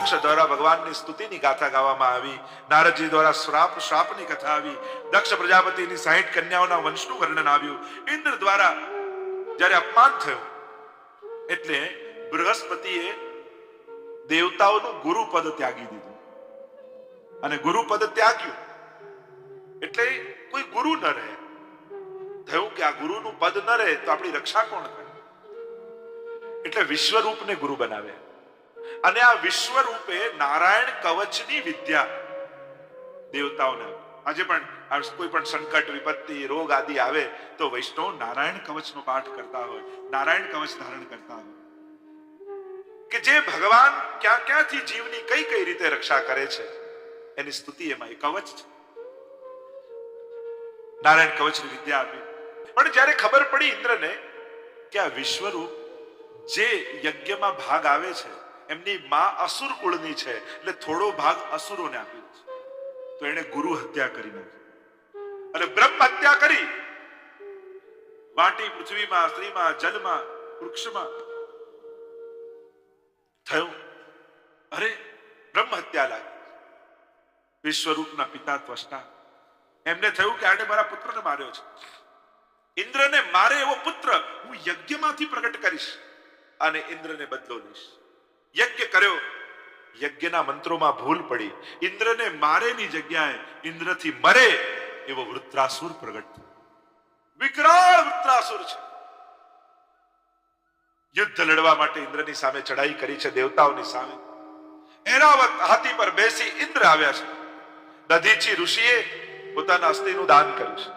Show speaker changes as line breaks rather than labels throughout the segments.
દક્ષ દ્વારા ભગવાનની સ્તુતિની ગાથા ગાવામાં આવી, નારદજી દ્વારા શ્રાપ, શ્રાપની કથા આવી, દક્ષ પ્રજાપતિની સાહીઠ કન્યાઓના વંશનું વર્ણન આવ્યું. ઇન્દ્ર દ્વારા જ્યારે અપમાન થયું, એટલે બૃહસ્પતિએ દેવતાઓનું ગુરુપદ ત્યાગી દીધું. અને ગુરુપદ ત્યાગ્યું. એટલે કોઈ ગુરુ ન રહે. થયું કે આ ગુરુનું પદ ન રહે તો આપણી રક્ષા કોણ કરે? એટલે વિશ્વરૂપને ગુરુ બનાવ્યા અને આ વિશ્વરૂપે નારાયણ કવચની વિદ્યા. દેવતાઓને આજે પણ કોઈ પણ સંકટ, વિપત્તિ, રોગ આદિ આવે તો વૈષ્ણવ નારાયણ કવચનો પાઠ કરતા હોય, નારાયણ કવચ ધારણ કરતા હોય. કે જે ભગવાન ક્યાં ક્યાંથી જીવની કઈ કઈ રીતે રક્ષા કરે છે, એની સ્તુતિ એમાં એ કવચ છે. નારાયણ કવચની વિદ્યા આપી. પણ જ્યારે ખબર પડી ઇન્દ્રને કે આ વિશ્વરૂપ જે યજ્ઞમાં ભાગ આવે છે એમની માં અસુર કુળની છે, એટલે થોડો ભાગ અસુરોને આપ્યો છે. તો એણે ગુરુ હત્યા કરી નાખી. અને બ્રહ્મ હત્યા કરી. માટી પૃથ્વીમાં, સ્ત્રીમાં, જલમાં, વૃક્ષમાં. થયું. અરે, બ્રહ્મ હત્યા લાગી. વિશ્વરૂપના પિતા ત્વષ્ટા. એમને થયું કે આને મારા પુત્રને માર્યો છે. ઇન્દ્રને મારે એવો પુત્ર હું યજ્ઞમાંથી પ્રગટ કરીશ અને ઇન્દ્રને બદલો લઈશ. યજ્ઞ કર્યો. યજ્ઞના મંત્રોમાં ભૂલ પડી. ઇન્દ્રને મારેની જગ્યાએ ઇન્દ્રથી મરે એવો વૃત્રાસુર પ્રગટ થયો. વિકરાળ વૃત્રાસુર છે. યુદ્ધ લડવા માટે ઇન્દ્રની સામે ચડાઈ કરી છે, દેવતાઓની સામે. એરાવત હાથી પર બેસી ઇન્દ્ર આવ્યા છે. દધીચી ઋષિએ પોતાના અસ્થિનું દાન કર્યું છે.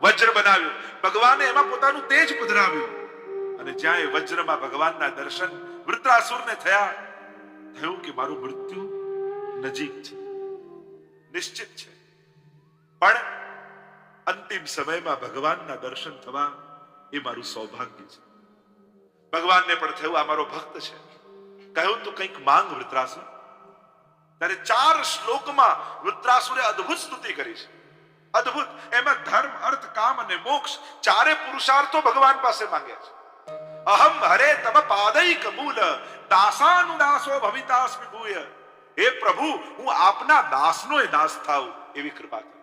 વજ્ર બનાવ્યું. ભગવાને એમાં પોતાનું તેજ પધરાવ્યું. અને જ્યાં એ વજ્રમાં ભગવાનના દર્શન વૃત્રાસુરને થયા. થયું કે મારું મૃત્યુ નજીક છે. નિશ્ચિત છે. પણ અંતિમ સમયમાં ભગવાનના દર્શન થવા એ મારું સૌભાગ્ય છે. ભગવાનને પણ થયું, આ મારો ભક્ત છે. કહ્યું, તું કંઈક માંગ વૃત્રાસુર ત્યારે ચાર શ્લોકમાં વૃત્રાસુરે અદ્ભુત સ્તુતિ કરી છે. અદ્ભુત. એમાં ધર્મ, અર્થ, કામ અને મોક્ષ ચારે પુરુષાર્થો ભગવાન પાસે માંગ્યા છે. અહમ હરે તમ પાદૈક મૂલ દાસાનુદાસો ભવિતાસ્મિ ભૂય હે પ્રભુ હું આપના દાસનો દાસ થાઉ, એવી કૃપા કરો.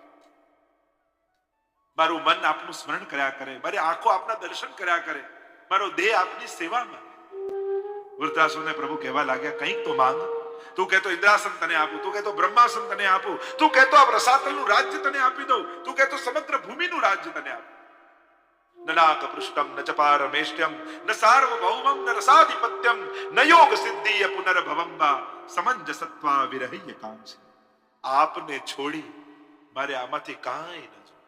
મારું મન આપનું સ્મરણ કર્યા કરે, મારી આંખો આપના દર્શન કર્યા કરે, મારો દેહ આપની સેવામાં વૃદ્ધાસુરને પ્રભુ કહેવા લાગ્યા, કંઈક તો માંગ, તું કહેતો ઇન્દ્રાસન તને આપું, તું કહેતો બ્રહ્માસન તને આપું, તું કહેતો આ રસાતલનું રાજ્ય તને આપી દઉં, તું કહેતો સમગ્ર ભૂમિનું રાજ્ય તને આપું. નાક પૃષ્ઠમ ન ચ પારમેષ્ટ્યમ ન સાર્વભૌમમ ન રસાધિપત્યમ ન યોગ સિદ્ધિય પુનર્ભવમ વા સમંજસત્વા વિરહ્ય છે આપને છોડી મારે આમાંથી કાંઈ ન જોઈએ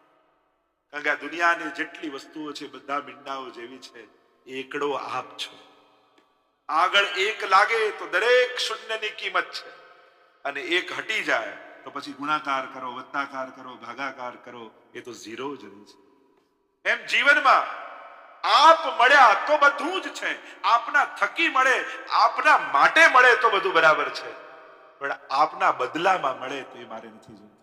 કારણ કે આ દુનિયાની જેટલી વસ્તુઓ છે બધા મીંડાઓ જેવી છે એકડો આપ છો આગળ એક લાગે તો દરેક શૂન્યની કિંમત છે અને એક હટી જાય તો પછી ગુણાકાર કરો વત્તાકાર કરો ભાગાકાર કરો એ તો ઝીરો જ રહે છે એમ જીવનમાં આપ મળ્યા તો બધું જ છે. આપના થકી મળે આપના માટે મળે તો બધું બરાબર છે. પણ આપના બદલામાં મળે તો એ મારે નથી જોતું.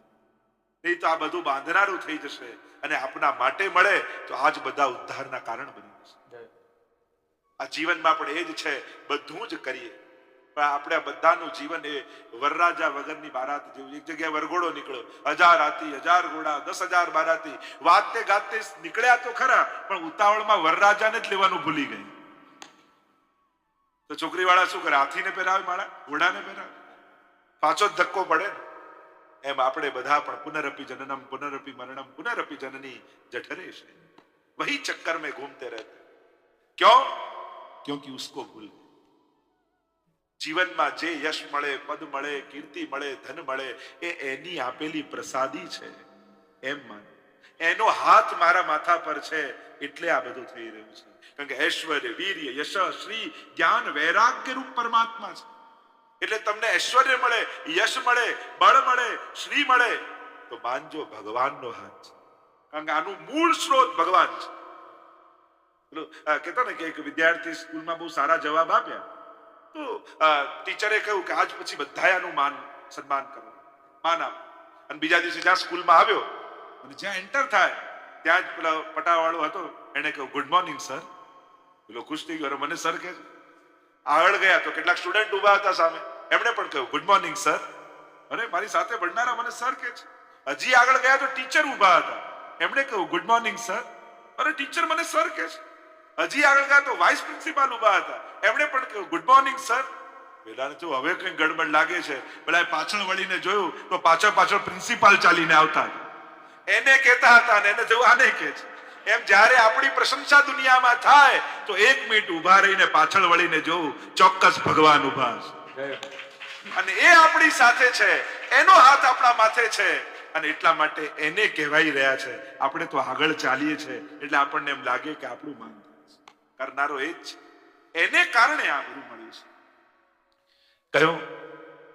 નહીં તો આ બધું બાંધનારું થઈ જશે અને આપના માટે મળે તો આજ બધા ઉદ્ધારના કારણ બની જશે. આ જીવનમાં પણ એ જ છે બધું જ કરીએ. આપણે બધાનું જીવન એ વરરાજા વગરની બારાત જેવું એક જગ્યાએ વરઘોડો નીકળ્યો. હજાર હાથી હજાર ઘોડા, દસ હજાર બારાતી. વાતે ગાતે નીકળ્યા તો ખરા, પણ ઉતાવળમાં વરરાજાને જ લેવાનું ભૂલી ગઈ. તો છોકરી વાળા શું કરે? હાથીને પહેરાવે માળા? ઘોડાને પહેરાવે? પાછો જ ધક્કો પડે એમ આપણે બધા પણ પુનરપી જનનમ પુનરપી મરણમ પુનરપી જનની જઠરે છે. વહી ચક્કર મેં ઘૂમતે રહેતે. ક્યો? ક્યોંકિ ઉસકો ભૂલ ગઈ જીવનમાં જે યશ મળે, પદ મળે, કીર્તિ મળે, ધન મળે, એ એની આપેલી પ્રસાદી છે. એમ માન. એનો હાથ મારા માથા પર છે, એટલે આ બધું થઈ રહ્યું છે. કારણ કે ઐશ્વર્ય, વીર્ય, યશ, શ્રી, જ્ઞાન, વૈરાગ્ય રૂપ પરમાત્મા છે. એટલે તમને ઐશ્વર્ય મળે, યશ મળે, બળ મળે, શ્રી મળે, તો માનજો ભગવાનનો હાથ છે. કારણ કે આનું મૂળ સ્ત્રોત ભગવાન છે. કેતો ને કે એક વિદ્યાર્થી સ્કૂલમાં બહુ સારા જવાબ આપ્યા. તો ટીચરે કહ્યું કે આજ પછી બધાએ આનું માન, સન્માન કરો માન આપ અને બીજા દિવસે જ્યાં સ્કૂલમાં આવ્યો, અને જ્યાં એન્ટર થાય, ત્યાં જ પેલા પટાવાળો હતો, એને કહ્યું ગુડ મોર્નિંગ સર પેલો ખુશ થઈ ગયો મને સર કે આગળ ગયા તો કેટલાક સ્ટુડન્ટ ઊભા હતા સામે. એમણે પણ કહ્યું ગુડ મોર્નિંગ સર અરે, મારી સાથે ભણનારા મને સર કે છે. હજી આગળ ગયા તો ટીચર ઊભા હતા. એમણે કહ્યું ગુડ મોર્નિંગ સર અરે, ટીચર મને સર કે છે. હજી આગળ ગયા તો વાઇસ પ્રિન્સિપાલ ઊભા હતા. એમણે પણ કહ્યું ગુડ મોર્નિંગ સર પેલાને તો હવે કઈ ગડબડ લાગે છે પેલા પાછળ વળીને જોયું, તો પાછળ પાછળ પ્રિન્સિપાલ ચાલીને આવતા એને કહેતા હતા ને એને જેવું આને કહે છે. એમ જ્યારે આપણી પ્રશંસા દુનિયામાં થાય, તો એક મિનિટ ઊભા રહીને પાછળ વળીને જોવું, ચોક્કસ ભગવાન ઊભા છે અને એ આપણી સાથે છે, એનો હાથ આપણા માથે છે, અને એટલા માટે એને કહેવાઈ રહ્યા છે, આપણે તો આગળ ચાલીએ છે એટલે આપણને એમ લાગે કે આપણું માન કરનારો એ જ એને કારણે આ બધું મળ્યું છે. કહ્યું,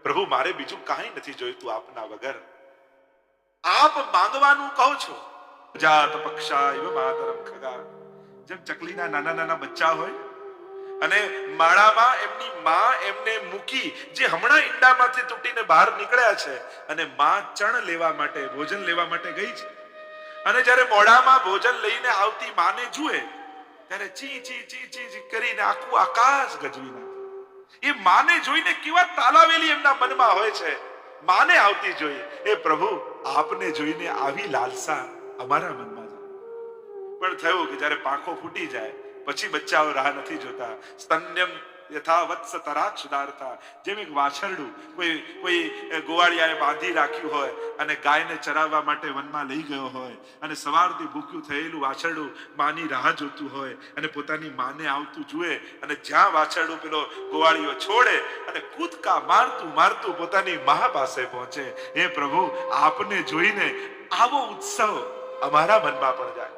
પ્રભુ, મારે બીજું કાંઈ નથી જોઈતું આપના વગર. આપ માંગવાનું કહો છો. જાત પક્ષા એવ માતરમ ખગા. જેમ ચકલીના નાના નાના બચ્ચા હોય અને માળામાં એમની માં એમને મૂકી, જે હમણાં ઈંડામાંથી તૂટીને બહાર નીકળ્યા છે અને માં ચણ લેવા માટે, ભોજન લેવા માટે ગઈ છે. અને જ્યારે મોઢામાં ભોજન લઈને આવતી માને જુએ ત્યારે ચી ચી ચી ચી કરીને આખું આકાશ ગજવી નાખે. એ માને જોઈને કેવા તાલાવેલી એમના મનમાં હોય છે. માને આવતી જોઈ. એ પ્રભુ, આપને જોઈને આવી લાલસા અમારા મનમાં જાય. પણ થયું કે જ્યારે પાંખો ફૂટી જાય, પછી બચ્ચાઓ રાહ નથી જોતા. સ્તન્યમ યથા વત્સ તરાક જેમ એક વાછરડું કોઈ કોઈ ગોવાળિયાએ બાંધી રાખ્યું હોય અને ગાયને ચરાવવા માટે વનમાં લઈ ગયો હોય અને સવારથી ભૂખ્યું થયેલું વાછરડું માની રાહ જોતું હોય અને પોતાની માને આવતું જુએ અને જ્યાં વાછરડું પેલો ગોવાળીઓ છોડે અને કૂદકા મારતું મારતું પોતાની મા પાસે પહોંચે, હે પ્રભુ, આપને જોઈને આવો ઉત્સવ અમારા મનમાં પણ જાય.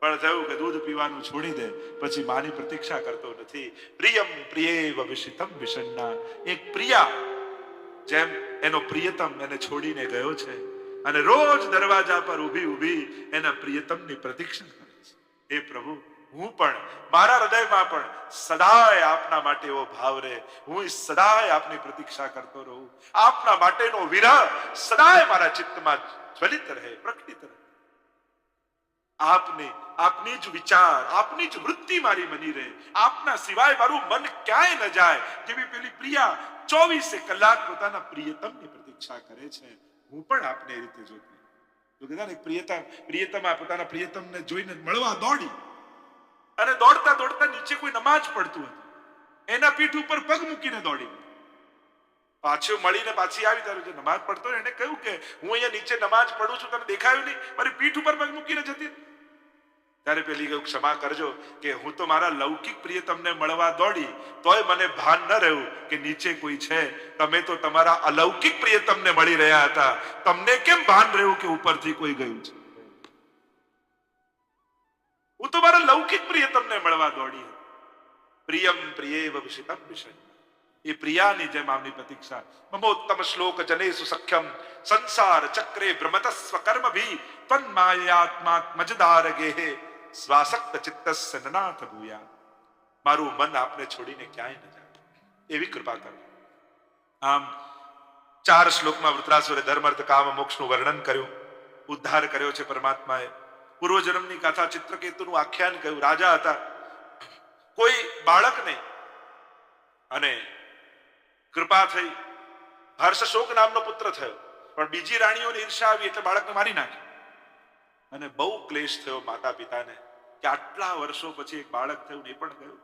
પણ થયું કે દૂધ પીવાનું છોડી દે, પછી માની પ્રતીક્ષા કરતો નથી. પ્રિયમ પ્રિયેવ વિષિતમ વિષણના એક પ્રિયા, જેમ એનો પ્રિયતમ એને છોડીને ગયો છે, અને રોજ દરવાજા પર ઊભી ઊભી એના પ્રિયતમની પ્રતીક્ષા કરે છે. એ પ્રભુ, હું પણ, મારા હૃદયમાં પણ સદાય આપના માટે એવો ભાવ રહે. હું સદાય આપની પ્રતીક્ષા કરતો રહું. આપના માટેનો વિરહ સદાય મારા ચિત્તમાં જ્વલિત રહે પ્રકટિત રહે. આપને, આપની જ વિચાર, આપની જ વૃત્તિ મારી બની રહે. આપના સિવાય મારું મન ક્યાંય ન જાય જેવી પેલી પ્રિયા ચોવીસે કલાક પોતાના પ્રિયતમની પ્રતીક્ષા કરે છે. હું પણ આપને એ રીતે જોતી. તો કીધા ને પ્રિયતમ પ્રિયતમા પોતાના પ્રિયતમને જોઈને મળવા દોડી. અને દોડતા દોડતા નીચે કોઈ નમાજ પડતું હતું. એના પીઠ ઉપર પગ મૂકીને દોડી. પાછું મળીને પાછી આવી તારું જે નમાજ પડતો એને કહ્યું કે હું અહીંયા નીચે નમાજ પડું છું, તને દેખાયું નહીં. મારી પીઠ ઉપર પગ મૂકીને જતી. ત્યારે પેલી કહ્યું, ક્ષમા કરજો કે હું તો મારા લૌકિક પ્રિય તમને મળવા દોડી, તોય મને ભાન ન રહ્યું કે નીચે કોઈ છે. તમે તો તમારા અલૌકિક પ્રિય તમને મળી રહ્યા હતા. તમને કેમ ભાન રહ્યું કે ઉપરથી કોઈ ગયું છે? હું તો મારા લૌકિક પ્રિય તમને મળવા દોડી. પ્રિયમ પ્રિય વિષય એ પ્રિયાની જેમ આમની પ્રતીક્ષા. મમોત્તમ શ્લોક જનેસુ સખ્યમ. સંસાર ચક્રે ભ્રમત સ્વકર્મ ભી તન્માયાત્મા મજદાર ગેહે સ્વાસક્ત ચિત્તસ્ય નનાથ ભૂયા. મારું મન આપને છોડીને ક્યાંય ન જાય. એવી કૃપા કરો. આમ ચાર શ્લોકમાં વૃત્રાસુરે ધર્મ અર્થ કામ મોક્ષનું વર્ણન કર્યું. ઉદ્ધાર કર્યો છે પરમાત્માએ. પૂર્વજન્મની કથા ચિત્રકેતુનું આખ્યાન કહ્યું. રાજા હતા. કોઈ બાળક નહીં અને કૃપા થઈ. હર્ષ શોક નામનો પુત્ર થયો. પણ બીજી રાણીઓને ઈર્ષા આવી એટલે બાળકને મારી નાખ્યું અને બહુ ક્લેશ થયો માતા પિતાને કે આટલા વર્ષો પછી એક બાળક થયું એ પણ ગયું.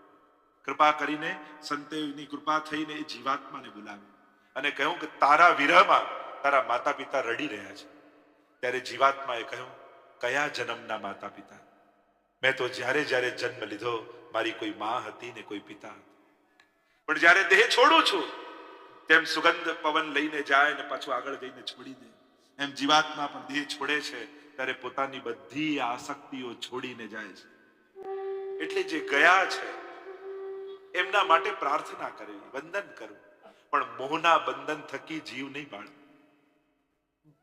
કૃપા કરીને સંતેવની કૃપા થઈને એ જીવાત્માને બોલાવી. અને કહ્યું કે તારા વિરહમાં તારા માતા પિતા રડી રહ્યા છે. ત્યારે જીવાત્માએ કહ્યું, કયા જન્મના માતા પિતા મેં તો જ્યારે જ્યારે જન્મ લીધો, મારી કોઈ માં હતી ને કોઈ પિતા હતા. પણ જ્યારે દેહ છોડું છું તેમ સુગંધ પવન લઈને જાય ને પાછું આગળ જઈને છોડી દે એમ જીવાત્મા પણ દેહ છોડે છે, ત્યારે પોતાની બધી આસક્તિઓ છોડીને જાય છે. એટલે જે ગયા છે, એમના માટે પ્રાર્થના કરવી, વંદન કરવું. પણ મોહના બંધન થકી જીવ નહીં બાળ.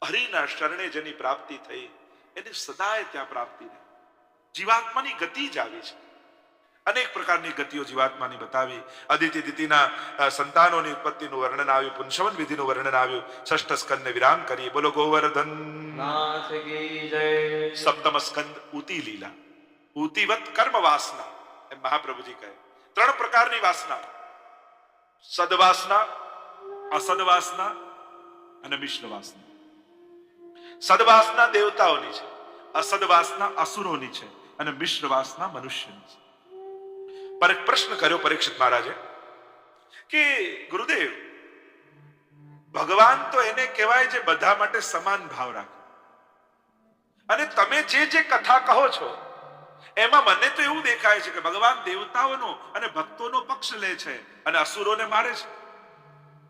હરિના શરણે જેની પ્રાપ્તિ થઈ, એની સદાય ત્યાં પ્રાપ્તિ રહે. જીવાત્માની ગતિ જ આવી છે. અનેક પ્રકારની ગતિઓ જીવાત્માની બતાવી. અદિતિ દિતિના સંતાનોની ઉત્પત્તિનું વર્ણન આવ્યું પુંસવન વિધિનું વર્ણન આવ્યું. ષષ્ઠ સ્કંદને વિરામ કરીએ. બોલો ગોવર્ધન. સપ્તમ સ્કંદ ઉતિ લીલા. ઉતિવત કર્મ વાસના એમ મહાપ્રભુજી કહે. ત્રણ પ્રકારની વાસના. સદવાસના અસદવાસના અને મિશ્રવાસના. સદવાસના દેવતાઓની છે અસદવાસના અસુરોની છે અને મિશ્રવાસના મનુષ્યની છે. પર પ્રશ્ન કર્યો પરીક્ષિત મહારાજે કે ગુરુદેવ, ભગવાન તો એને કહેવાય જે બધા માટે સમાન ભાવ રાખે. અને તમે જે જે કથા કહો છો, એમાં મને તો એવું દેખાય છે કે ભગવાન દેવતાઓનો અને ભક્તોનો પક્ષ લે છે અને અસુરોને મારે છે.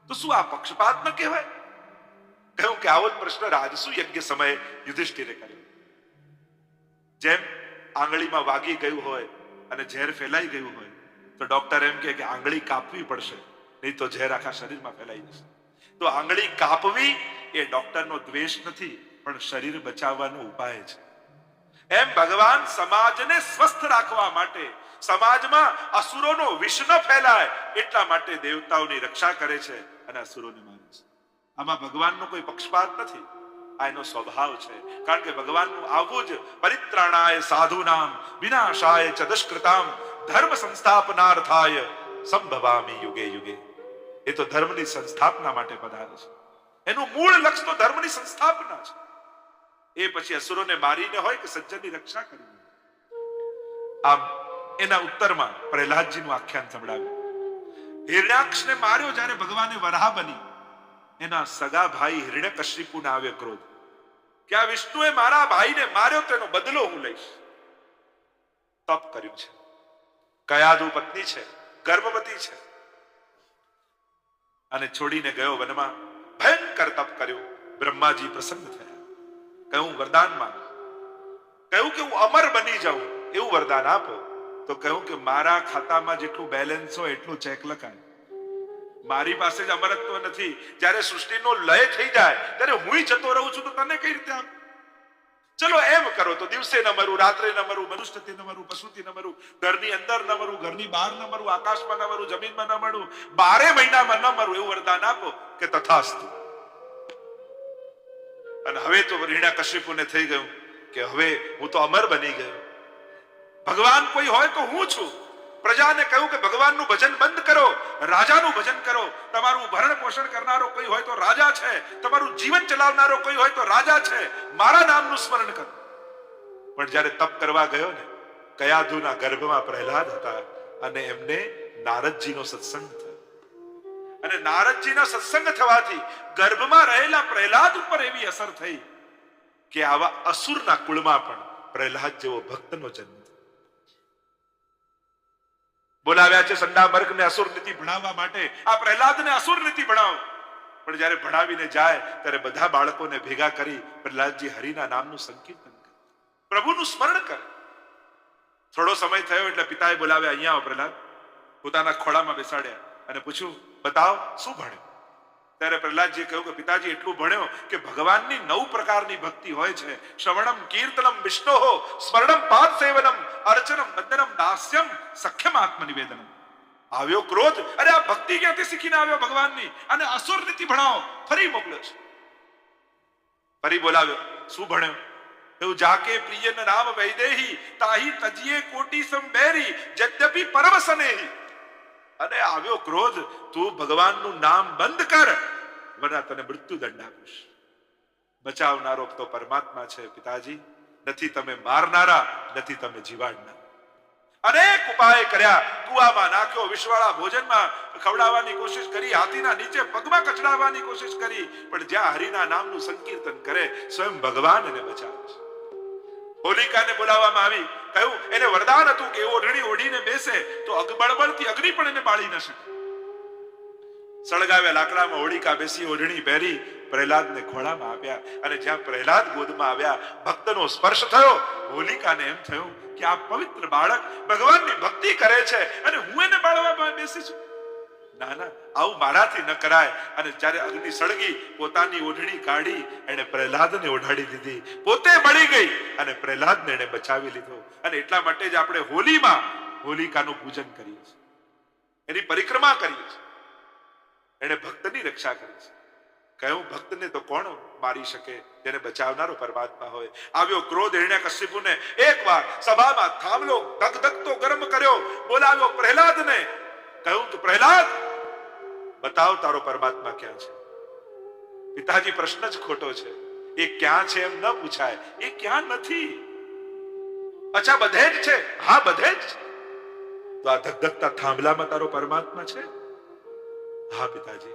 તો શું આ પક્ષપાત ન કહેવાય? કહ્યું કે આવો જ પ્રશ્ન રાજસુ યજ્ઞ સમયે યુધિષ્ઠિરે કર્યો. જેમ આંગળીમાં વાગી ગયું હોય અને ઝેર ફેલાઈ ગયું હોય, તો ડોક્ટર એમ કે આંગળી કાપવી પડશે, નહીં તો ઝેર આખા શરીરમાં ફેલાઈ જશે. તો આંગળી કાપવી એ ડોક્ટરનો દ્વેષ નથી, પણ શરીર બચાવવાનો ઉપાય છે. એમ ભગવાન સમાજને સ્વસ્થ રાખવા માટે, સમાજમાં અસુરોનો વિષ ન ફેલાય, એટલા માટે દેવતાઓની રક્ષા કરે છે અને અસુરોને મારે છે. આમાં ભગવાનનો કોઈ પક્ષપાત નથી. આ એનો સ્વભાવ છે. કારણ કે ભગવાનનું આવું જ પરિત્રાણાય સાધુનામ, વિનાશાય ચ દુષ્કૃતામ, ધર્મ સંસ્થાપનાર્થાય સંભવામી યુગે યુગે. એ તો ધર્મની સંસ્થાપના માટે પધારે છે. એનું મૂળ લક્ષ્ય તો ધર્મની સંસ્થાપના છે. એ પછી અસુરોને મારીને હોય કે સજ્જનની રક્ષા કરવી. આમ, એના ઉત્તરમાં પ્રહલાદજીનું આખ્યાન સંભળાવ્યું. હિરણાક્ષને માર્યો જ્યારે ભગવાને વરાહ બની. એના સગા ભાઈ હિરણ્યકશિપુને આવ્યો ક્રોધ. કે આ વિષ્ણુએ મારા ભાઈને માર્યો તેનો બદલો હું લઈશ. તપ કર્યું છે. કયાદુ પત્ની છે. ગર્ભવતી છે. અને છોડીને ગયો વનમાં ભયંકર તપ કર્યું. બ્રહ્માજી પ્રસન્ન થયા. કહ્યું વરદાન માંગ. કહ્યું કે, હું અમર બની જાઉં. એવું વરદાન આપો. તો કહ્યું કે, મારા ખાતામાં જેટલું બેલેન્સ હોય એટલું ચેક લખાય. મારી પાસે જ અમરત્વ નથી. જ્યારે સૃષ્ટિનો લય થઈ જાય, ત્યારે હું જતો રહું છું, તો તને કઈ રીતે આપ? ચલો એમ કરો, તો દિવસે ન મરું, રાત્રે ન મરું, મનુષ્યથી ન મરું, પશુથી ન મરું, ઘરની અંદર ન મરું, ઘરની બહાર ન મરું, આકાશમાં ન મરું, જમીનમાં ન મળું બારે મહિનામાં ન મરું, એવું વરદાન આપો કે તથાસ્તુ. અને હવે તો રીણા કશ્યપુને થઈ ગયું કે હવે હું તો અમર બની ગયો. ભગવાન કોઈ હોય તો હું છું. પ્રજાને કહ્યું કે ભગવાનનું ભજન બંધ કરો, રાજાનું ભજન કરો. તમારું ભરણ પોષણ કરનારો કોઈ હોય તો રાજા છે. તમારું જીવન ચલાવનારો કોઈ હોય તો રાજા છે. મારા નામનું સ્મરણ કરો. પણ જ્યારે તપ કરવા ગયો ને, કયાધુના ગર્ભમાં પ્રહલાદ હતા અને એમને નારદજીનો સત્સંગ થયો. અને નારદજીના સત્સંગ થવાથી ગર્ભમાં રહેલા પ્રહલાદ ઉપર એવી અસર થઈ કે આવા અસુરના કુળમાં પણ પ્રહલાદ જેવો ભક્તનો જન્મ બોલાવ્યા છે સંડા ને અસુર નીતિ ભણાવવા માટે. આ પ્રહલાદને અસુર નીતિ ભણાવો. પણ જ્યારે ભણાવીને જાય, ત્યારે બધા બાળકોને ભેગા કરી પ્રહલાદજી હરિના નામનું સંકીર્તન કરે. પ્રભુનું સ્મરણ કરે. થોડો સમય થયો એટલે પિતાએ બોલાવ્યા, અહીંયા પ્રહલાદ. પોતાના ખોળામાં બેસાડ્યા અને પૂછ્યું, બતાવ, શું ભણ્યો ત્યારે પ્રહલાદજી કહ્યું કે પિતાજી, એટલું ભણ્યો કે ભગવાનની નવ પ્રકારની ભક્તિ હોય છે. શ્રવણમ કીર્તનમ વિષ્ણોહો સ્મરણમ પાદ સેવનમ અર્ચનમ વંદનમ, દાસ્યમ, સખ્યમ આત્મનિવેદનમ. આવ્યો ક્રોધ, અરે આ ભક્તિ ક્યાંથી શીખીને આવ્યો ભગવાનની? અને અસુર નીતિ ભણાવો, ફરી મોકલ્યો છે. ફરી બોલાવ્યો, શું ભણ્યો? એવું જાકે પ્રિય નામ વૈદેહી, તાહી તજીએ કોટી સંબેરી જદ્યપી પરમસનેહી. અને આવ્યો ક્રોધ, તું ભગવાનનું નામ બંધ કર. વરના તને મૃત્યુ દંડ આપીશ. બચાવનારો તો પરમાત્મા છે પિતાજી. નથી તમે મારનારા, નથી તમે જીવાડનારા. અનેક ઉપાય કર્યા. કુવામાં નાખ્યો વિશ્વાળા ભોજનમાં. ખવડાવવાની કોશિશ કરી, હાથીના નીચે પગમાં કચડાવવાની કોશિશ કરી. પણ જ્યાં હરિના નામનું સંકીર્તન કરે, સ્વયં ભગવાન એને બચાવે છે. હોલિકાને બોલાવવામાં આવી, કહ્યું, એને વરદાન હતું કે ઓઢણી ઓઢીને બેસે, તો અગબળબળથી અગ્નિ પણ એને બાળી ન શકે. સળગાવ્યા લાકડામાં હોળિકા બેસી, ઓઢણી પહેરી, પ્રહલાદને ખોળામાં આપ્યા અને જ્યાં પ્રહલાદ ગોદમાં આવ્યા, ભક્તનો સ્પર્શ થયો. હોલિકાને એમ થયું કે આ પવિત્ર બાળક ભગવાનની ભક્તિ કરે છે અને હું એને બાળવામાં બેસી છું. ના ના, આવું મારાથી ન કરાય. અને જ્યારે અગ્નિ સળગી, પોતાની ઓઢણી કાઢી એને પ્રહલાદને ઓઢાડી દીધી. પોતે બળી ગઈ અને પ્રહલાદને એને બચાવી લીધો. અને એટલા માટે જ આપણે હોલીમાં હોલિકાનું પૂજન કરીએ છીએ. એની પરિક્રમા કરીએ છીએ. એને ભક્તની રક્ષા કરી છે. કયું ભક્તને તો કોણ મારી શકે? જેને બચાવનારો પરમાત્મા હોય. આવ્યો ક્રોધ હિરણ્ય કશ્યપુને એકવાર સભામાં થાંભલો ધક ધક તો ગરમ કર્યો. બોલાવ્યો પ્રહલાદને. કહ્યું પ્રહલાદ બતાવ તારો પરમાત્મા ક્યાં છે? પિતાજી, પ્રશ્ન જ ખોટો છે. એ ક્યાં છે એમ ન પૂછાય. એ ક્યાં નથી? અચ્છા, બધે જ છે? હા, બધે જ તો આ ધગધગતા થાંભલામાં તારો પરમાત્મા છે? હા, પિતાજી,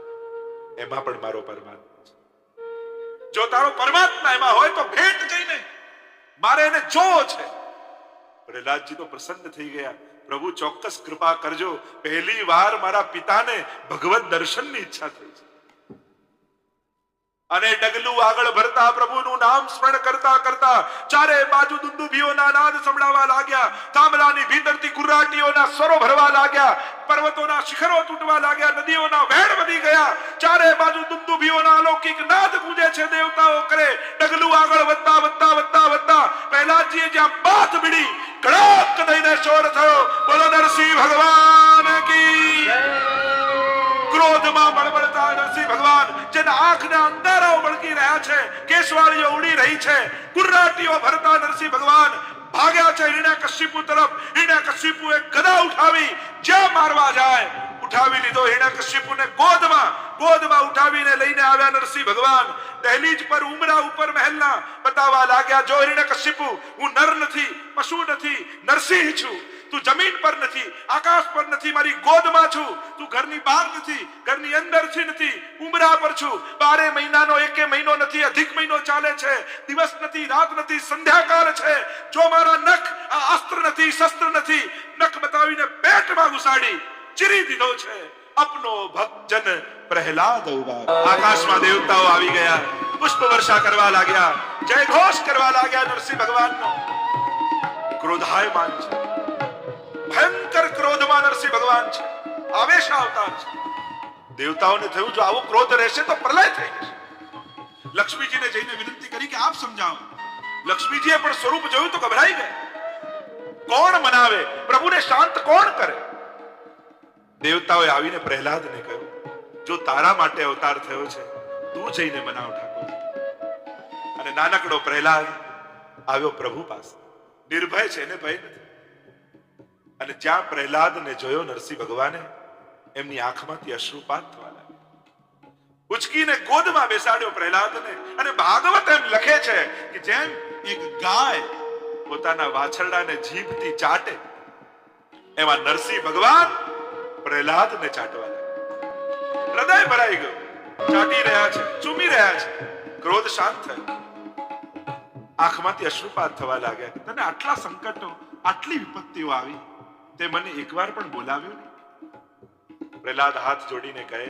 એમાં પણ મારો પરમાત્મા છે. જો તારો પરમાત્મા એમાં હોય તો ભેટ જઈને મારે એને જોવો છે. પ્રહલાદજી તો પ્રસન્ન થઈ ગયા. પ્રભુ ચોક્કસ કૃપા કરજો. પહેલી વાર મારા પિતાને ભગવત દર્શનની ઈચ્છા થઈ છે. અને ડગલું આગળ ભરતા પ્રભુનું નામ સ્મરણ કરતા કરતા ચારે બાજુ દુંદુભીઓના નાદ સંભળાવા લાગ્યા. થાંભલાની ભીતરથી કુર્રાટીઓના સ્વરો ભરવા લાગ્યા. પર્વતોના શિખરો તૂટવા લાગ્યા. નદીઓના વહેણ વધી ગયા. ચારે બાજુ દુંદુભીઓના અલૌકિક નાદ ગુંજે છે. દેવતાઓ કરે. ડગલું આગળ વધતા વધતા વધતા વધતા. પહેલાજીએ જ્યાં બાથ બીડી કડક દઈને શોર થયો બોલો નરસિંહ ભગવાન કી ક્રોધમાં બળબળતા નરસિંહ ભગવાન જેના આંખના અંધારાઓ બળકી રહ્યા છે કેશવાળીઓ ઉડી રહી છે કુર્રાટીઓ ભરતા નરસિંહ ભગવાન ભાગ્યા છે હિરણ્યકશિપુ તરફ હિરણ્યકશિપુએ ગદા ઉઠાવી જ્યાં મારવા જાય ઉઠાવી લીધો. હિરણ્યકશિપુને ગોદમાં ગોદમાં ઉઠાવીને લઈને આવ્યા નરસિંહ ભગવાન. દહેલીજ પર ઉમરા ઉપર મહેલના બતાવવા લાગ્યા, જો હિરણ્યકશિપુ હું નર નથી, પશુ નથી, નરસિંહ છું. તું જમીન પર નથી, આકાશ પર નથી, મારી ગોદમાં છું. તું ઘરની બહાર નથી, ઘરની અંદરથી નથી, ઉમરા પર છું. બારે મહિનાનો, એકે મહિનો નથી, અધિક મહિનો ચાલે છે. દિવસ નથી, રાત નથી, સંધ્યાકાળ છે. જો મારા નખ આ અસ્ત્ર નથી, શસ્ત્ર નથી, નખ બતાવીને પેટમાં ઘુસાડી ચીરી દીધો છે અપનો ભક્ત જન પ્રહલાદ ઊભા આકાશમાં દેવતાઓ આવી ગયા પુષ્પ વર્ષા કરવા લાગ્યા જય ઘોષ કરવા લાગ્યા નરસિંહ ભગવાનનો ક્રોધાયમાન છે ભયંકર ક્રોધમાં નરસિંહ ભગવાન છે આવેશ અવતાર છે દેવતાઓને થયું જો આવો ક્રોધ રહેશે તો પ્રલય થઈ જશે. લક્ષ્મીજીને જઈને વિનંતી કરી કે આપ સમજાવો. લક્ષ્મીજીએ પણ સ્વરૂપ જોયું તો ગભરાઈ ગયા. કોણ મનાવે? પ્રભુને શાંત કોણ કરે? દેવતાઓએ આવીને પ્રહલાદને કહ્યું, જો તારા માટે અવતાર થયો છે, તું જઈને મનાવ ઠાકોર. અને નાનકડો પ્રહલાદ આવ્યો પ્રભુ પાસે. નિર્ભય છે એને ભય નથી. અને જ્યાં પ્રહલાદને જોયો નરસિંહ ભગવાને, એમની આંખમાંથી અશ્રુપાત થવા ઉચકીને ગોદમાં બેસાડ્યો પ્રહલાદને અને ભાગવત એમ લખે છે કે જેમ એક ગાય પોતાના વાછરડાને જીભથી ચાટે, એમાં નરસિંહ ભગવાન પ્રહલાદને ચાટવા લાગ્યા. હૃદય ભરાઈ ગયું. ચાટી રહ્યા છે, ચૂમી રહ્યા છે. ક્રોધ શાંત થયો. આંખમાંથી અશ્રુપાત થવા લાગ્યા તને આટલા સંકટો, આટલી વિપત્તિઓ આવી, તે મને એકવાર પણ બોલાવ્યો નહીં? પ્રહલાદ હાથ જોડીને કહે,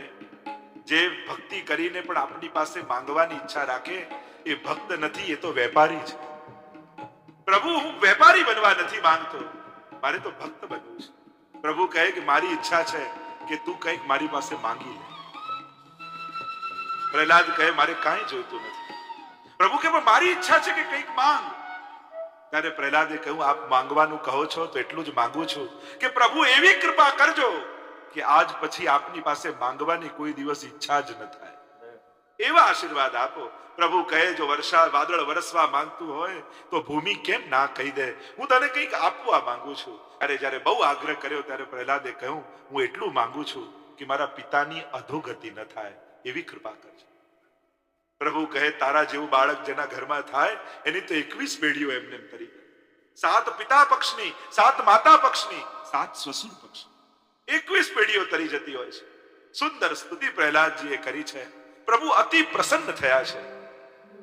જે ભક્તિ કરીને પણ આપણી પાસે માંગવાની ઈચ્છા રાખે, એ ભક્ત નથી, એ તો વેપારી છે. પ્રભુ, હું વેપારી બનવા નથી માંગતો. મારે તો ભક્ત બનવું છે. પ્રભુ કહે કે મારી ઈચ્છા છે કે તું કંઈક મારી પાસે માંગી લે. પ્રહલાદ કહે, મારે કાંઈ જોઈતું નથી. પ્રભુ કે મારી ઈચ્છા છે કે કંઈક માંગ. ત્યારે પ્રહલાદે કહ્યું, આપ માંગવાનું કહો છો તો એટલું જ માંગુ છું કે પ્રભુ એવી કૃપા કરજો કે આજ પછી આપની પાસે માંગવાની કોઈ દિવસ ઈચ્છા જ ન થાય. એવા આશીર્વાદ આપો. પ્રભુ કહે, જો વર્ષા વાદળ વરસવા માંગતું હોય તો ભૂમિ કેમ ના કહી દે? હું તને કંઈક આપવા માંગુ છું. અરે જ્યારે બહુ આગ્રહ કર્યો ત્યારે પ્રહલાદે કહ્યું, હું એટલું માંગુ છું કે મારા પિતાની અધોગતિ ન થાય, એવી કૃપા કરજો. પ્રભુ કહે, તારા જેવું બાળક જેના ઘરમાં થાય, એની તો એકવીસ પેઢીઓ એમને એમ કરી સાત પિતા પક્ષની, સાત માતા પક્ષની, સાત સસુર પક્ષની. એકવીસ પેઢીઓ તરી જતી હોય છે. સુંદર સ્તુતિ પ્રહલાદજીએ કરી છે. પ્રભુ અતિ પ્રસન્ન થયા છે.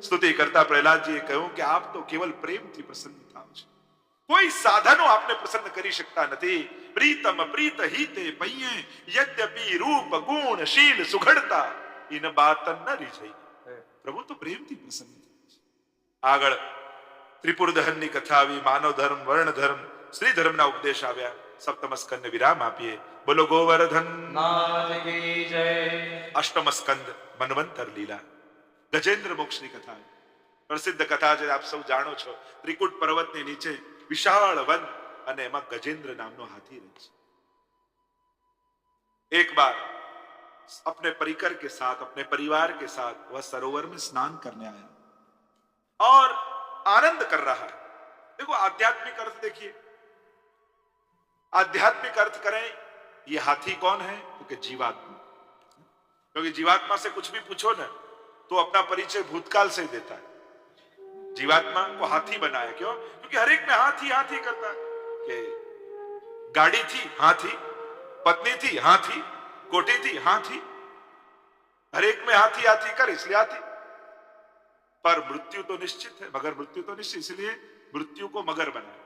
સ્તુતિ કરતા પ્રહલાદજીએ કહ્યું કે, આપ તો કેવલ પ્રેમથી પ્રસન્ન થાવ છો. કોઈ સાધનો આપને પ્રસન્ન કરી શકતા નથી. પ્રીતમ પ્રીત હિતે પૈયે યદ્યપિ રૂપ ગુણ શીલ સુઘડતા. ઇન બાતન ન રીઝઈ પ્રભુ તો પ્રેમથી પ્રસન્ન આગળ ત્રિપુર દહનની કથા આવી માનવ ધર્મ વર્ણ ધર્મ સ્ત્રી ધર્મના ઉપદેશ આવ્યા. સપ્તમ વિરામ આપીએ. બોલો ગોવર્ધન. અષ્ટમ સ્કંદ મનવંતર લીલા. ગજેન્દ્ર મોક્ષની કથા. પ્રસિદ્ધ કથા જે આપ સૌ જાણો છો. ત્રિકુટ પર્વતની નીચે વિશાળ વન અને એમાં ગજેન્દ્ર નામનો હાથી રહે છે एक बार अपने परिकर के साथ अपने परिवार के साथ वह सरोवर में स्नान करने आया और आनंद कर रहा है देखो आध्यात्मिक अर्थ देखिए आध्यात्मिक अर्थ करें ये हाथी कौन है क्योंकि जीवात्मा क्योंकि जीवात्मा से कुछ भी पूछो ना तो अपना परिचय भूतकाल से ही देता है जीवात्मा को हाथी बनाया क्यों क्योंकि हर एक में हाथी हाथी करता है कि गाड़ी थी हाथी पत्नी थी हाथी कोठी थी हाथी हर एक में हाथी हाथी कर इसलिए हाथी पर मृत्यु तो निश्चित है मगर मृत्यु तो निश्चित इसलिए મૃત્યુ કો મગર બનાવ્યો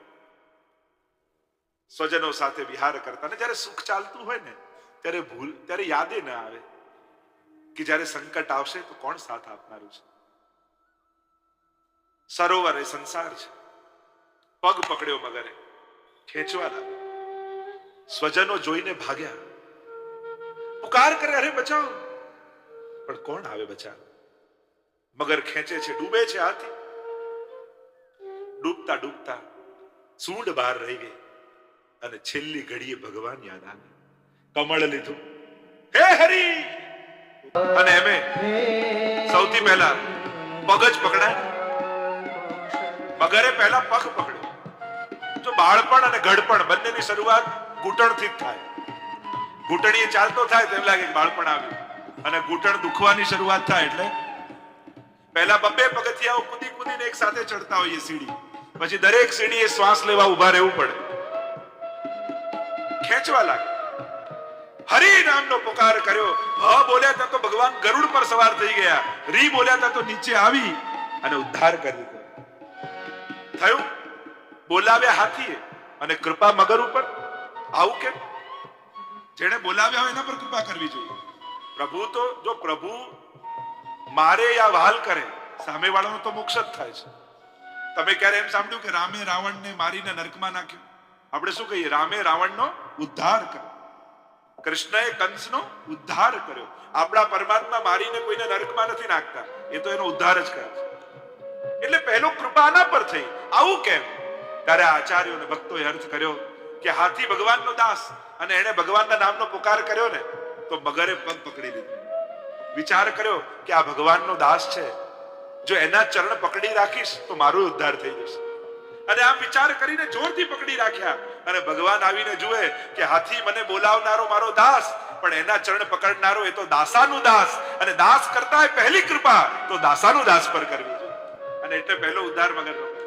સ્વજનો સાથે વિહાર કરતા ને જ્યારે સુખ ચાલતું હોય ને ત્યારે ભૂલ ત્યારે યાદે ન આવે કે જ્યારે સંકટ આવશે તો કોણ સાથ આપનારું છે સરોવર એ સંસાર છે પગ પકડ્યો મગરે. ખેંચવા લાગ્યો સ્વજનો જોઈને ભાગ્યા. પુકાર કરે, અરે બચાવ. પણ કોણ આવે બચાવ? મગર ખેંચે છે, ડૂબે છે હાથી. ડૂબતા ડૂબતા સૂંડ બહાર રહી ગઈ અને છેલ્લી ઘડીએ ભગવાન યાદ આવે કમળ લીધું. હે હરી! અને એમે સૌથી પહેલા પગ જ પકડાય. મગરે પહેલા પગ પકડ્યો. બાળપણ અને ઘડપણ બંનેની શરૂઆત ઘૂંટણથી જ થાય. ઘૂંટણીએ ચાલતો થાય તેમ લાગે બાળપણ આવ્યું. અને ઘૂંટણ દુખવાની શરૂઆત થાય એટલે પહેલા બબ્બે પગથિયાઓ કૂદી કૂદીને એક સાથે ચડતા હોઈએ સીડી. પછી દરેક સીડીએ શ્વાસ લેવા ઊભા રહેવું પડે. ખેંચવા લાગે. હરી નામનો પોકાર કર્યો. હ બોલ્યા તા તો ભગવાન ગરુડ પર સવાર થઈ ગયા. રી બોલ્યા તા તો નીચે આવી અને ઉદ્ધાર કરી દીધો. થયું? બોલાવ્યા હાથીએ અને કૃપા મગર ઉપર? આવું કેમ? જેણે બોલાવ્યા હોય એના પર કૃપા કરવી જોઈએ. પ્રભુ તો જો પ્રભુ મારે યા વહાલ કરે સામે વાળાનો તો મોક્ષ જ થાય છે. તમે ક્યારે એમ સાંભળ્યું કે રામે રાવણને મારીને નરકમાં નાખ્યો? આપણે શું કહીએ? રામે રાવણનો ઉદ્ધાર કર્યો. કૃષ્ણએ કંસનો ઉદ્ધાર કર્યો. આપણા પરમાત્મા મારીને કોઈને નરકમાં નથી નાખતા. એ તો એનો ઉદ્ધાર જ કરે છે. એટલે પહેલો કૃપા આના પર થઈ. આવું કેમ? ત્યારે આચાર્યો અને ભક્તોએ અર્થ કર્યો કે હાથી ભગવાનનો દાસ અને એણે ભગવાનના નામનો પુકાર કર્યો ને, તો મગરે પગ પકડી લીધો. વિચાર કર્યો કે આ ભગવાનનો દાસ છે. જો એના ચરણ પકડી રાખીશ, તો મારો ઉદ્ધાર થઈ જશે. અને આમ વિચાર કરીને જોરથી પકડી રાખ્યા. અને ભગવાન આવીને જુએ કે હાથી મને બોલાવનારો મારો દાસ, પણ એના ચરણ પકડનારો એ તો દાસાનું દાસ. અને દાસ કરતા પહેલી કૃપા તો દાસાનું દાસ પર કરવી અને એટલે પહેલો ઉદ્ધાર મગરનો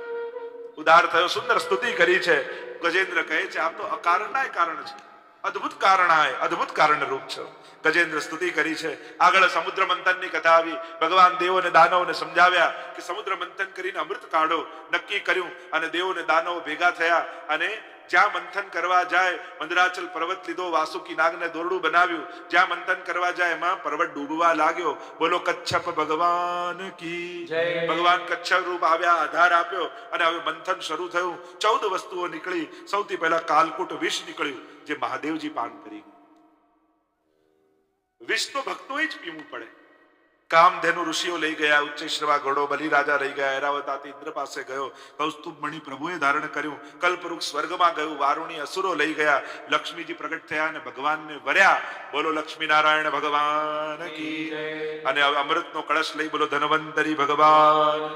ઉદ્ધાર થયો, સુંદર સ્તુતિ કરી છે. ગજેન્દ્ર કહે છે, આપ તો અકારણના કારણ છે. અદ્ભુત કારણાય, અદ્ભુત કારણ રૂપ છો. ગજેન્દ્ર સ્તુતિ કરી છે. આગળ સમુદ્ર મંથનની કથા આવી. ભગવાન દેવો અને દાનવને સમજાવ્યા કે સમુદ્ર મંથન કરીને અમૃત કાઢો. નક્કી કર્યું અને દેવો અને દાનવો ભેગા થયા અને જ્યાં મંથન કરવા જાય મંદરાચલ પર્વત લીધો વાસુકી નાગને દોરડું બનાવ્યું. જ્યાં મંથન કરવા જાય એમાં પર્વત ડૂબવા લાગ્યો. બોલો કચ્છપ ભગવાન કી ભગવાન કચ્છપ રૂપ આવ્યા આધાર આપ્યો અને હવે મંથન શરૂ થયું. ચૌદ વસ્તુઓ નીકળી. સૌથી પહેલા કાલકુટ વિષ નીકળ્યું જે મહાદેવજી પાન કરી. વિષ તો ભક્તોએ જ પીવું પડે. કામધેનુ ઋષિઓ લઈ ગયા ઉચ્ચેશ્રવા ઘોડો, બલિરાજા રહી ગયા એરાવતાથી ઇન્દ્ર પાસે ગયો. કૌસ્તુભ મણિ પ્રભુએ ધારણ કર્યું, કલ્પવૃક્ષ સ્વર્ગમાં ગયું, વારુણી અસુરો લઈ ગયા. લક્ષ્મીજી પ્રગટ થયા અને ભગવાનને વર્યા. બોલો, લક્ષ્મીનારાયણ ભગવાન કી અને અમૃતનો કળશ લઈ બોલો, ધનવંતરી ભગવાન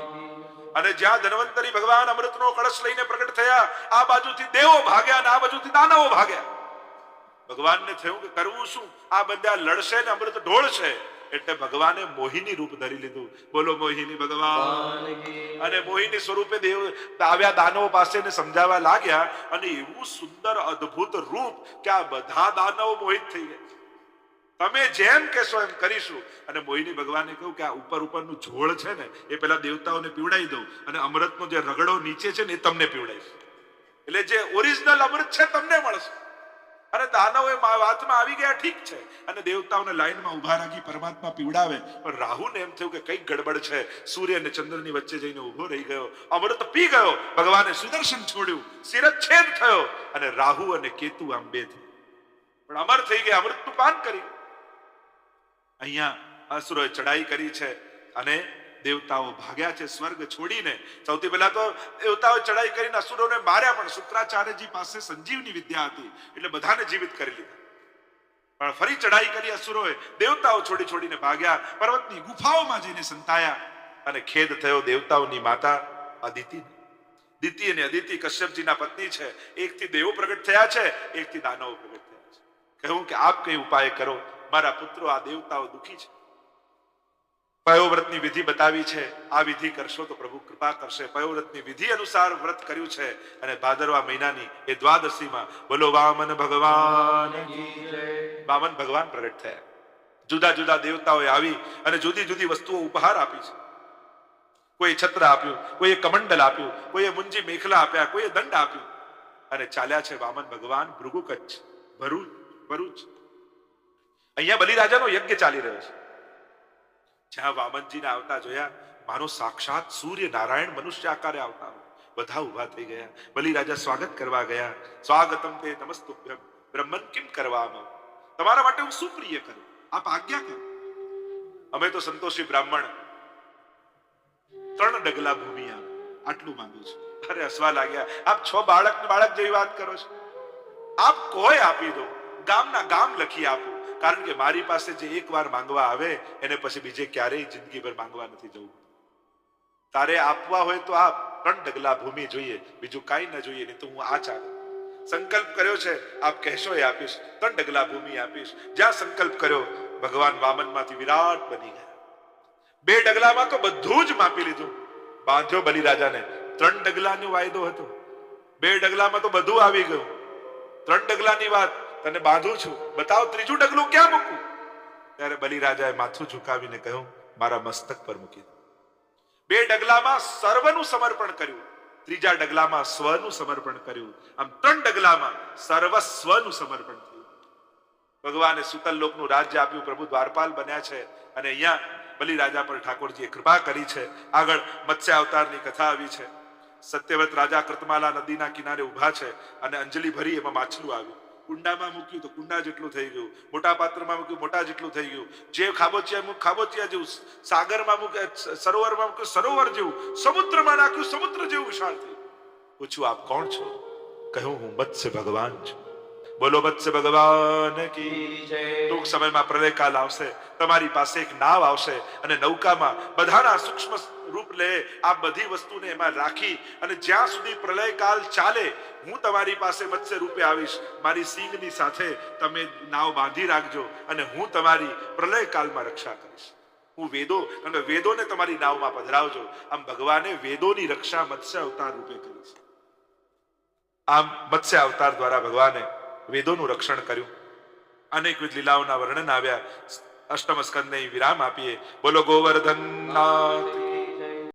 અને જ્યાં ધનવંતરી ભગવાન અમૃતનો કળશ લઈને પ્રગટ થયા, આ બાજુથી દેવો ભાગ્યા અને આ બાજુથી દાનવો ભાગ્યા. ભગવાનને થયું કે કરવું શું? આ બધા લડશે ને અમૃત ઢોળશે. એટલે ભગવાને મોહિની રૂપ ધરી લીધું. બોલો મોહિની ભગવાન. અને મોહિની સ્વરૂપે દેવ આવ્યા દાનવો પાસે સમજાવવા લાગ્યા અને એવું સુંદર અદ્ભુત રૂપ કે આ બધા દાનવો મોહિત થઈ ગયા. તમે જેમ કહેશો એમ કરીશું. અને મોહિની ભગવાને કહ્યું કે આ ઉપર ઉપરનું ઝોળ છે ને એ પેલા દેવતાઓને પીવડાવી દઉં અને અમૃતનો જે રગડો નીચે છે ને એ તમને પીવડાવીશ. એટલે જે ઓરિજિનલ અમૃત છે તમને મળશે. અને દાનવ એ વાતમાં આવી ગયા, ઠીક છે. અને દેવતાઓને લાઈનમાં ઊભા રાખી પરમાત્મા પીવડાવે. પણ રાહુને એમ થયું કે કંઈક ગડબડ છે. સૂર્ય અને ચંદ્રની વચ્ચે જઈને ઊભો રહી ગયો. અમૃત પી ગયો. ભગવાને સુદર્શન છોડ્યું. શિરચ્છેદ થયો. અને રાહુ અને કેતુ આમ બે થઈ પણ અમર થઈ ગયા અમૃતનું પાન કરી અહીંયા અસુરોએ ચડાઈ કરી છે. અને દેવતાઓ ભાગ્યા છે સ્વર્ગ છોડીને. સૌથી પહેલા તો દેવતાઓ ચડાઈ કરીને અસુરોને માર્યા, પણ શુક્રાચાર્યજી પાસે સંજીવની વિદ્યા હતી, એટલે બધાને જીવિત કરી લીધા. પણ ફરી ચડાઈ કરી અસુરોએ દેવતાઓ છોડી છોડીને ભાગ્યા, પર્વતની ગુફાઓમાં જઈને સંતાયા, અને ખેદ થયો, દેવતાઓની માતા અદિતિ દિતિ અને અદિતિ કશ્યપજીના પત્ની છે. એકથી દેવો પ્રગટ થયા છે, એકથી દાનવો પ્રગટ થયા છે. કહ્યું કે આપ કઈ ઉપાય કરો. મારા પુત્રો, આ દેવતાઓ દુખી છે. પયોવ્રતની વિધિ બતાવી છે. આ વિધિ કરશો તો પ્રભુ કૃપા કરશે. પયોવ્રતની વિધિ અનુસાર વ્રત કર્યું છે અને ભાદરવા મહિનાની એ દ્વાદશીમાં બોલો, વામન ભગવાન વામન ભગવાન પ્રગટ થયા. જુદા જુદા દેવતાઓએ આવી અને જુદી જુદી વસ્તુઓ ઉપહાર આપી છે. કોઈ છત્ર આપ્યું, કોઈએ કમંડલ આપ્યું, કોઈએ મુંજી મેખલા આપ્યા, કોઈએ દંડ આપ્યું. અને ચાલ્યા છે વામન ભગવાન ભૃગુ કચ્છ ભરૂચ ભરૂચ. અહીંયા બલિરાજાનો યજ્ઞ ચાલી રહ્યો છે. જ્યાં વામનજીને આવતા જોયા, માનો સાક્ષાત સૂર્ય નારાયણ મનુષ્ય આકારે આવતા બધા ઊભા થઈ ગયા. બલિરાજા સ્વાગત કરવા ગયા. સ્વાગતમ તે નમસ્તુભ્યમ. બ્રહ્મન કેમ કરવામાં તમારા માટે હું શું પ્રિય કરું? આપ આજ્ઞા કરો. અમે તો સંતોષી બ્રાહ્મણ. ત્રણ ડગલા ભૂમિ આપ. આટલું માંગુ છું. અરે હસવા લાગ્યા. આપ છ બાળક બાળક જેવી વાત કરો છો. આપ કોઈ આપી દો. ગામના ગામ લખી આપો. કારણ કે મારી પાસે જે એકવાર માંગવા આવે, એને પછી બીજે ક્યારેય જિંદગીભર માંગવા નથી જવું. તારે આપવા હોય તો આપ ત્રણ ડગલા ભૂમિ જોઈએ, બીજું કાંઈ ન જોઈએ, નહીં તો હું આ ચાલે. સંકલ્પ કર્યો છે, આપ કહેશો એ આપીશ, ત્રણ ડગલા ભૂમિ આપીશ. જ્યાં સંકલ્પ કર્યો, ભગવાન વામનમાંથી વિરાટ બની ગયા. બે ડગલામાં તો બધું જ માપી લીધું. બાંધ્યો બલિરાજાને. ત્રણ ડગલાનો વાયદો હતો. બે ડગલામાં તો બધું આવી ગયું. ત્રણ ડગલાની વાત તને બાંધું છું. બતાવ, ત્રીજું ડગલું ક્યાં મૂકું? ત્યારે બલિરાજાએ માથું ઝુકાવીને કહ્યું, મારા મસ્તક પર મૂકી દો. બે ડગલામાં સર્વનું સમર્પણ કર્યું. ત્રીજા ડગલામાં સ્વનું સમર્પણ કર્યું. આમ ત્રણ ડગલામાં સર્વસ્વનું સમર્પણ થયું. ભગવાને સુતલ લોકનું રાજ્ય આપ્યું, પ્રભુ દ્વારપાલ બન્યા છે અને અહીંયા બલિરાજા પર ઠાકોરજીએ કૃપા કરી છે. આગળ મત્સ્ય અવતારની કથા આવી છે. સત્યવ્રત રાજા કૃતમાલા નદીના કિનારે ઊભા છે અને અંજલિ ભરી એમાં માછલું આવ્યું. કુંડામાં મૂક્યું તો કુંડા જેટલું થઈ ગયું, મોટા પાત્રમાં મૂક્યું, મોટા જેટલું થઈ ગયું. જે ખાબોચિયા મૂક ખાબોચિયા જેવું સાગરમાં મૂકે સરોવરમાં મૂક્યું, સરોવર જેવું, સમુદ્રમાં નાખ્યું, સમુદ્ર જેવું વિશાળ થયું પૂછ્યું, આપ કોણ છો? કહ્યું, હું મત્સ્ય ભગવાન છું. બોલો મત્સ્ય ભગવાન કી ટૂંક સમયમાં પ્રલયકાલ આવશે. તમારી પાસે એક નાવ આવશે અને નૌકામાં બધાના સૂક્ષ્મ રૂપ લે આ બધી વસ્તુને એમાં રાખી અને જ્યાં સુધી પ્રલયકાલ ચાલે, હું તમારી પાસે મત્સ્ય રૂપે આવીશ. મારી સિંગની સાથે તમે નાવ બાંધી રાખજો અને હું તમારી પ્રલયકાલમાં રક્ષા કરીશ. હું વેદો અને વેદોને તમારી નાવમાં પધરાવજો. આમ ભગવાને વેદોની રક્ષા મત્સ્ય અવતાર રૂપે કરી છે. આમ મત્સ્ય અવતાર દ્વારા ભગવાને વેદોનું રક્ષણ કર્યું. અનેકવિધ લીલાઓના વર્ણન આવ્યા. અષ્ટમ સ્કંદને વિરામ આપીએ. બોલો ગોવર્ધન